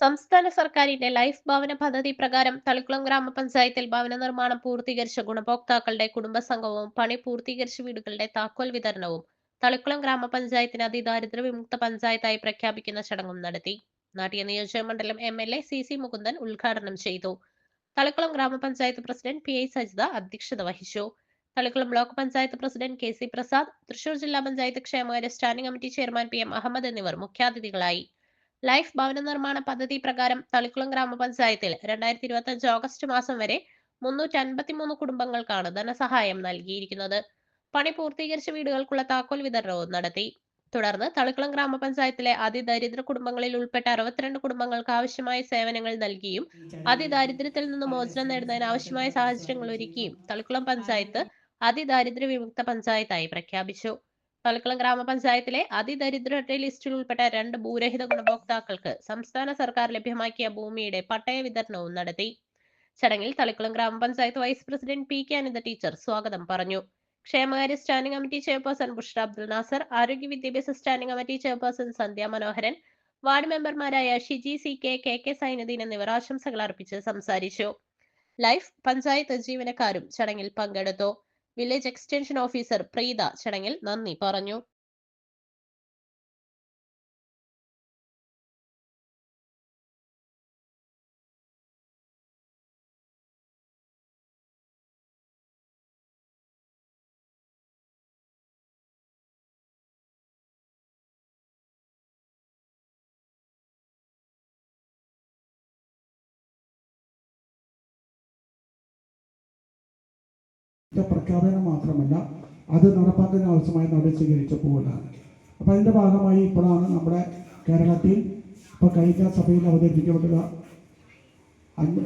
സംസ്ഥാന സർക്കാരിന്റെ ലൈഫ് ഭവന പദ്ധതി പ്രകാരം തളിക്കുളം ഗ്രാമപഞ്ചായത്തിൽ ഭവന നിർമ്മാണം പൂർത്തീകരിച്ച ഗുണഭോക്താക്കളുടെ കുടുംബസംഘവും പണി പൂർത്തീകരിച്ച വീടുകളുടെ താക്കോൽ വിതരണവും തളിക്കുളം ഗ്രാമപഞ്ചായത്തിന് അതിദാരിദ്ര്യ വിമുക്ത പഞ്ചായത്തായി പ്രഖ്യാപിക്കുന്ന ചടങ്ങും നടത്തി. നാട്ടിക നിയോജക മണ്ഡലം M L A C C Mukundan ഉദ്ഘാടനം ചെയ്തു. തളിക്കുളം ഗ്രാമപഞ്ചായത്ത് പ്രസിഡന്റ് പി ഐ സജിത അധ്യക്ഷത വഹിച്ചു. Thalikulam block panchayat president K C Prasad Thrissur ജില്ലാ പഞ്ചായത്ത് ക്ഷേമകാര്യ standing committee chairman P M Ahmed എന്നിവർ മുഖ്യാതിഥികളായി. ലൈഫ് ഭവന നിർമ്മാണ പദ്ധതി പ്രകാരം തളിക്കുളം ഗ്രാമപഞ്ചായത്തിൽ രണ്ടായിരത്തി ഇരുപത്തി അഞ്ച് ഓഗസ്റ്റ് മാസം വരെ മുന്നൂറ്റി അൻപത്തിമൂന്ന് കുടുംബങ്ങൾക്കാണ് ധനസഹായം നൽകിയിരിക്കുന്നത്. പണി പൂർത്തീകരിച്ച വീടുകൾക്കുള്ള താക്കോൽ വിതരണവും നടത്തി. തുടർന്ന് തളിക്കുളം ഗ്രാമപഞ്ചായത്തിലെ അതിദരിദ്ര കുടുംബങ്ങളിൽ ഉൾപ്പെട്ട അറുപത്തിരണ്ട് കുടുംബങ്ങൾക്ക് ആവശ്യമായ സേവനങ്ങൾ നൽകിയും അതിദാരിദ്ര്യത്തിൽ നിന്ന് മോചനം നേടുന്നതിന് ആവശ്യമായ സാഹചര്യങ്ങൾ ഒരുക്കിയും തളിക്കുളം പഞ്ചായത്ത് അതിദാരിദ്ര്യ വിമുക്ത പഞ്ചായത്തായി പ്രഖ്യാപിച്ചു. തളിക്കുളം ഗ്രാമപഞ്ചായത്തിലെ അതിദരിദ്രരുടെ ലിസ്റ്റിൽ ഉൾപ്പെട്ട രണ്ട് ഭൂരഹിത ഗുണഭോക്താക്കൾക്ക് സംസ്ഥാന സർക്കാർ ലഭ്യമാക്കിയ ഭൂമിയുടെ പട്ടയ വിതരണവും നടത്തി. ചടങ്ങിൽ തളിക്കുളം ഗ്രാമപഞ്ചായത്ത് vice president P K Anitha teacher സ്വാഗതം പറഞ്ഞു. ക്ഷേമകാര്യ standing committee chairperson Bushra Abdul Nasser ആരോഗ്യ വിദ്യാഭ്യാസ standing committee chairperson Sandhya Manoharan ward മെമ്പർമാരായ Shiji C K K K Sainudheen എന്നിവർ ആശംസകൾ അർപ്പിച്ച് സംസാരിച്ചു. ലൈഫ് പഞ്ചായത്ത് ജീവനക്കാരും ചടങ്ങിൽ പങ്കെടുത്തു. വില്ലേജ് എക്സ്റ്റൻഷൻ ഓഫീസർ പ്രീത ചടങ്ങിൽ നന്ദി. പറഞ്ഞു. പ്രഖ്യാപനം മാത്രമല്ല അത് നടപ്പാക്കുന്ന ആവശ്യമായ നടപടി സ്വീകരിച്ചപ്പോഴാണ് അപ്പോൾ അതിന്റെ ഭാഗമായി ഇപ്പോഴാണ് നമ്മുടെ കേരളത്തിൽ ഇപ്പോൾ കഴിഞ്ഞ സഭയിൽ അവതരിപ്പിക്കപ്പെട്ടുള്ള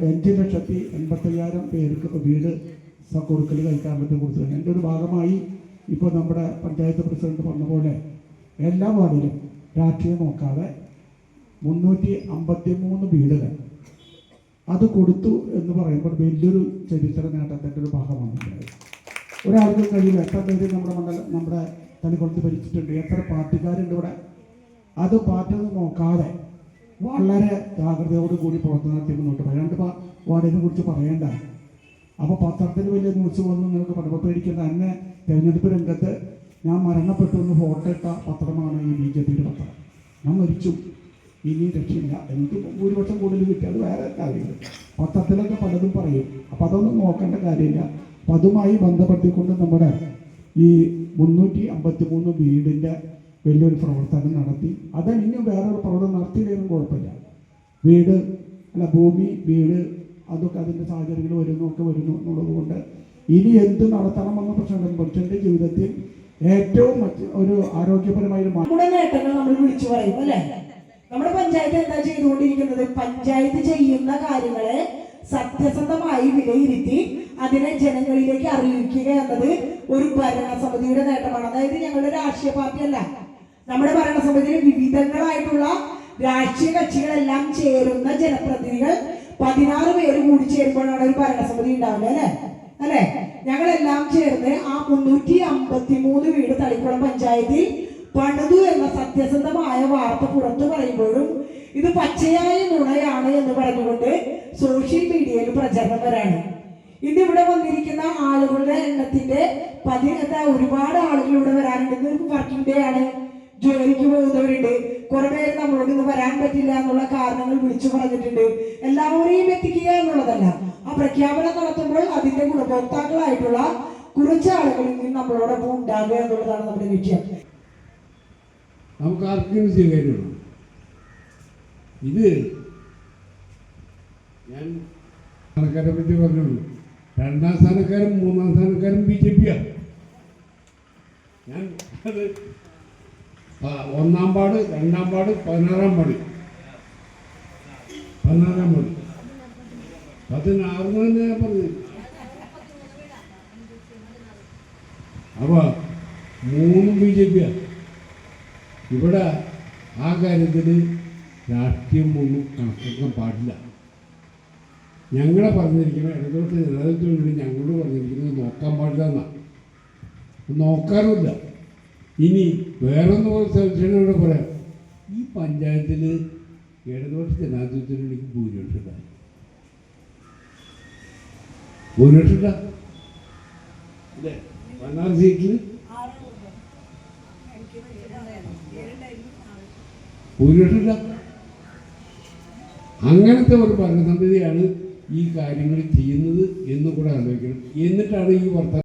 അഞ്ച് ലക്ഷത്തി എൺപത്തയ്യായിരം പേർക്ക് ഇപ്പോൾ വീട് കൊടുക്കൽ പറ്റും കൊടുത്തു അതിന്റെ ഒരു ഭാഗമായി ഇപ്പോൾ നമ്മുടെ പഞ്ചായത്ത് പ്രസിഡന്റ് പറഞ്ഞ പോലെ എല്ലാ വാർഡിലും രാഷ്ട്രീയം നോക്കാതെ മുന്നൂറ്റി അമ്പത്തി മൂന്ന് വീടുകൾ അത് കൊടുത്തു എന്ന് പറയുമ്പോൾ വലിയൊരു ചരിത്ര നേട്ടത്തിന്റെ ഒരു ഭാഗമാണ്. ഒരാൾക്കും കഴിയില്ല. എത്ര പേര് നമ്മുടെ മണ്ഡലം നമ്മുടെ തലക്കൊടുത്ത് ഭരിച്ചിട്ടുണ്ട്? എത്ര പാർട്ടിക്കാരുണ്ട് ഇവിടെ? അത് പാർട്ടി ഒന്നും നോക്കാതെ വളരെ ജാഗ്രതയോട് കൂടി പ്രവർത്തനം നടത്തി മുന്നോട്ട് പോയി. രണ്ട് വാർഡിനെ കുറിച്ച് പറയേണ്ട. അപ്പോൾ പത്രത്തിൽ വലിയ ന്യൂസ് വന്നു നിങ്ങൾക്ക് പറയുമ്പോൾ പേടിക്കേണ്ട എന്നെ തിരഞ്ഞെടുപ്പ് രംഗത്ത് ഞാൻ മരണപ്പെട്ടു എന്ന് ഫോട്ടോ ഇട്ട പത്രമാണ് ഈ ബി ജെ പിയുടെ പത്രം. ഞാൻ മരിച്ചു. ഇനി രക്ഷയില്ല. എനിക്ക് ഭൂരിപക്ഷം കൂടുതൽ കിട്ടിയത് വേറെ കാര്യങ്ങൾ. പത്രത്തിലൊക്കെ പലതും പറയും. അപ്പം അതൊന്നും നോക്കേണ്ട കാര്യമില്ല. അപ്പം അതുമായി ബന്ധപ്പെട്ടിക്കൊണ്ട് നമ്മുടെ ഈ മുന്നൂറ്റി അമ്പത്തി മൂന്ന് വീടിന്റെ വലിയൊരു പ്രവർത്തനം നടത്തി. അത് ഇനിയും വേറൊരു പ്രവർത്തനം നടത്തിയില്ലെങ്കിലും കുഴപ്പമില്ല. വീട് അല്ല ഭൂമി വീട് അതൊക്കെ അതിന്റെ സാഹചര്യങ്ങൾ വരുന്നു ഒക്കെ വരുന്നു എന്നുള്ളത് കൊണ്ട് ഇനി എന്ത് നടത്തണമെന്ന പ്രശ്നം മനുഷ്യന്റെ ജീവിതത്തിൽ ഏറ്റവും ഒരു ആരോഗ്യപരമായ നമ്മുടെ നമ്മൾ വിളിച്ചു പറയും അല്ലെ? നമ്മുടെ പഞ്ചായത്ത് എന്താ ചെയ്തുകൊണ്ടിരിക്കുന്നത്? പഞ്ചായത്ത് ചെയ്യുന്ന കാര്യങ്ങളെ സത്യസന്ധമായി വിലയിരുത്തി അതിനെ ജനങ്ങളിലേക്ക് അറിയിക്കുക എന്നത് ഒരു ഭരണസമിതിയുടെ നേട്ടമാണ്. അതായത് ഞങ്ങളുടെ രാഷ്ട്രീയ പാർട്ടിയല്ല. നമ്മുടെ ഭരണസമിതിയിൽ വിവിധങ്ങളായിട്ടുള്ള രാഷ്ട്രീയ കക്ഷികളെല്ലാം ചേരുന്ന ജനപ്രതിനിധികൾ പതിനാറ് പേര് കൂടി ചേരുമ്പോഴാണ് ഒരു ഭരണസമിതി ഉണ്ടാവുന്നത് അല്ലെ? അല്ലെ? ഞങ്ങളെല്ലാം ചേർന്ന് ആ മുന്നൂറ്റി അമ്പത്തി മൂന്ന് വീട് തളിക്കുളം പഞ്ചായത്തിൽ പണിതു എന്ന സത്യസന്ധമായ വാർത്ത പുറത്തു പറയുമ്പോഴും ഇത് പച്ചയായ നുണയാണ് എന്ന് പറഞ്ഞുകൊണ്ട് സോഷ്യൽ മീഡിയയിൽ പ്രചരണം വരാണ്. ഇന്ന് ഇവിടെ വന്നിരിക്കുന്ന ആളുകളുടെ എണ്ണത്തിന്റെ പതിനെട്ടാ ഒരുപാട് ആളുകൾ ഇവിടെ വരാനുണ്ട് വർക്കിംഗ് ഡേ ആണ്. ജോലിക്ക് പോകുന്നവരുണ്ട്. കുറെ പേര് നമ്മളോട് ഇന്ന് വരാൻ പറ്റില്ല എന്നുള്ള കാരണങ്ങൾ വിളിച്ചു പറഞ്ഞിട്ടുണ്ട്. എല്ലാവരെയും എത്തിക്കുക എന്നുള്ളതല്ല. ആ പ്രഖ്യാപനം നടത്തുമ്പോൾ അതിന്റെ ഗുണഭോക്താക്കളായിട്ടുള്ള കുറച്ച് ആളുകളിൽ നിന്ന് നമ്മളോടൊപ്പം ഉണ്ടാകുക എന്നുള്ളതാണ് നമ്മുടെ ലക്ഷ്യം. നമുക്ക് ആർക്കെങ്കിലും സ്വീകാര്യമാണ് ഇത് ഞാൻ സ്ഥാനക്കാരെ പറ്റി പറഞ്ഞുള്ളൂ. രണ്ടാം സ്ഥാനക്കാരും മൂന്നാം സ്ഥാനക്കാരും ബി ജെ പിയാണ് ഞാൻ അത് ഒന്നാം പാട് രണ്ടാം പാട് പതിനാറാം പാട്. പതിനാറാം പാട്. പതിനാറെന്ന് തന്നെ ഞാൻ പറഞ്ഞു. അപ്പോൾ മൂന്നും ബി ജെ പിയാണ് ഇവിടെ ആ കാര്യത്തിൽ രാഷ്ട്രീയം ഒന്നും കണക്കാക്കാൻ പാടില്ല. ഞങ്ങളെ പറഞ്ഞിരിക്കുന്ന ജനാധിപത്യം വേണ്ടി ഞങ്ങളോട് പറഞ്ഞിരിക്കുന്നത് നോക്കാൻ പാടില്ല എന്നാണ് നോക്കാറുമില്ല ഇനി വേറൊന്ന് സംശയങ്ങളോട് പറയാം. ഈ പഞ്ചായത്തിൽ ഇടതുപക്ഷ ജനാധിപത്യത്തിന് വേണ്ടി ഭൂരിപക്ഷം ഇല്ല. ഭൂരിപക്ഷം ഇല്ല. അല്ലേ? പതിനാറ് സീറ്റിൽ ഇല്ല അങ്ങനത്തെ ഒരു ഭരണസമിതിയാണ് ഈ കാര്യങ്ങൾ ചെയ്യുന്നത് എന്ന് കൂടെ ആലോചിക്കണം. എന്നിട്ടാണ് ഈ വർത്തമാനം